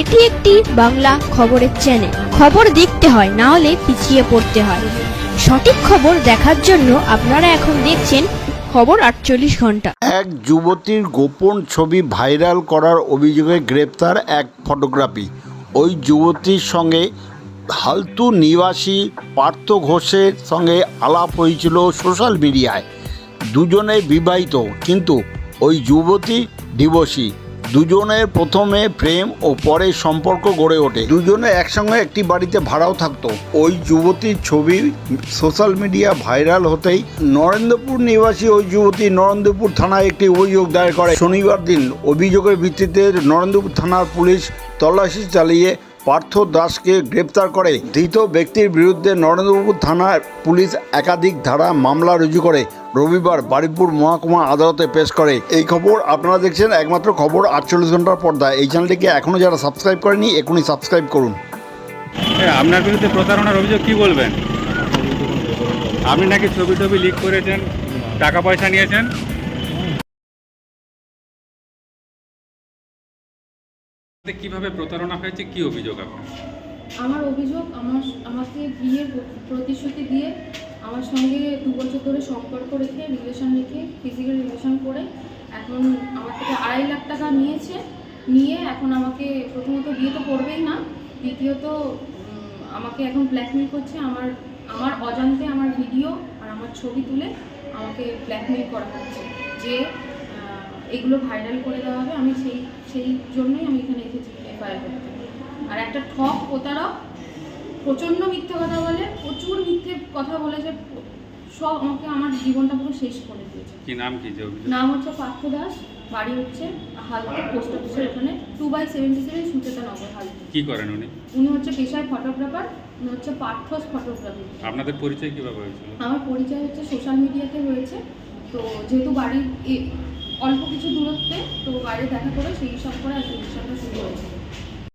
এটি একটি বাংলা খবরের চ্যানেল খবর দেখতে হয়, না হলে পিছিয়ে পড়তে হয়। সঠিক খবর দেখার জন্য আপনারা এখন দেখছেন খবর আটচল্লিশ ঘণ্টা। এক যুবতীর গোপন ছবি ভাইরাল করার অভিযোগে গ্রেপ্তার এক ফটোগ্রাফি। ওই যুবতীর সঙ্গে হালতু নিবাসী পার্থ ঘোষের সঙ্গে আলাপ হয়েছিল সোশ্যাল মিডিয়ায়। দুজনে বিবাহিত, কিন্তু ওই যুবতী ডিভোর্সি। দুজনের প্রথমে প্রেম ও পরে সম্পর্ক গড়ে ওঠে। দুজনে একসঙ্গে একটি বাড়িতে ভাড়াও থাকতো। ওই যুবতীর ছবি সোশ্যাল মিডিয়া ভাইরাল হতেই নরেন্দ্রপুর নিবাসী ওই যুবতী নরেন্দ্রপুর থানায় একটি অভিযোগ দায়ের করে। শনিবার দিন অভিযোগের ভিত্তিতে নরেন্দ্রপুর থানার পুলিশ তল্লাশি চালিয়ে পার্থ দাসকে গ্রেপ্তার করে। ধৃত ব্যক্তির বিরুদ্ধে নরেন্দ্রপুর থানার পুলিশ একাধিক ধারা মামলা রুজু করে। রবিবার বারিপুর মহকুমা আদালতে পেশ করে। এই খবর আপনারা দেখছেন একমাত্র খবর আটচল্লিশ ঘণ্টার পর্দায় এই চ্যানেলটিকে এখনও যারা সাবস্ক্রাইব করেনি, এখনই সাবস্ক্রাইব করুন। আপনার বিরুদ্ধে প্রতারণার অভিযোগ কি বলবেন? আপনি নাকি ছবি টবি লিক করেছেন, টাকা পয়সা নিয়েছেন? কীভাবে প্রতারণা হয়েছে? কি অভিযোগ আপনার? আমার অভিযোগ, আমার আমাকে বিয়ের প্রতিশ্রুতি দিয়ে আমার সঙ্গে দু বছর ধরে সম্পর্ক রেখে রিলেশন রেখে ফিজিক্যাল রিলেশন করে এখন আমার থেকে আড়াই লাখ টাকা নিয়েছে। নিয়ে এখন আমাকে প্রথমত বিয়ে তো করবেই না, দ্বিতীয়ত আমাকে এখন ব্ল্যাকমেল করছে। আমার আমার অজান্তে আমার ভিডিও আর আমার ছবি তুলে আমাকে ব্ল্যাকমেল করা হচ্ছে যে এগুলো ভাইরাল করে দেওয়া হবে। আমি সেই সেই জন্যই আমি এখানে এসেছি এফআইআর করতে। আর একটা ঠক প্রতারক প্রচণ্ড মিথ্যে কথা বলে প্রচুর মিথ্যে কথা বলে যে সব আমাকে আমার জীবনটা পুরো শেষ করে দিয়েছে। কি নাম কি নাম হচ্ছে পার্থ দাস বাড়ি হচ্ছে হালকা পোস্ট অফিসের ওখানে two by seventy seven Sucheta Nagar হালকা। কি করেন উনি? উনি হচ্ছে পেশায় ফটোগ্রাফার উনি হচ্ছে পার্থস ফটোগ্রাফি আপনাদের পরিচয় কীভাবে হয়েছিল? আমার পরিচয় হচ্ছে সোশ্যাল মিডিয়াতে হয়েছে। তো যেহেতু বাড়ির অল্প কিছু দূরত্বে তো বাইরে দেখা করে সেই সব করে আর অনুষ্ঠানটা শুরু হয়েছে।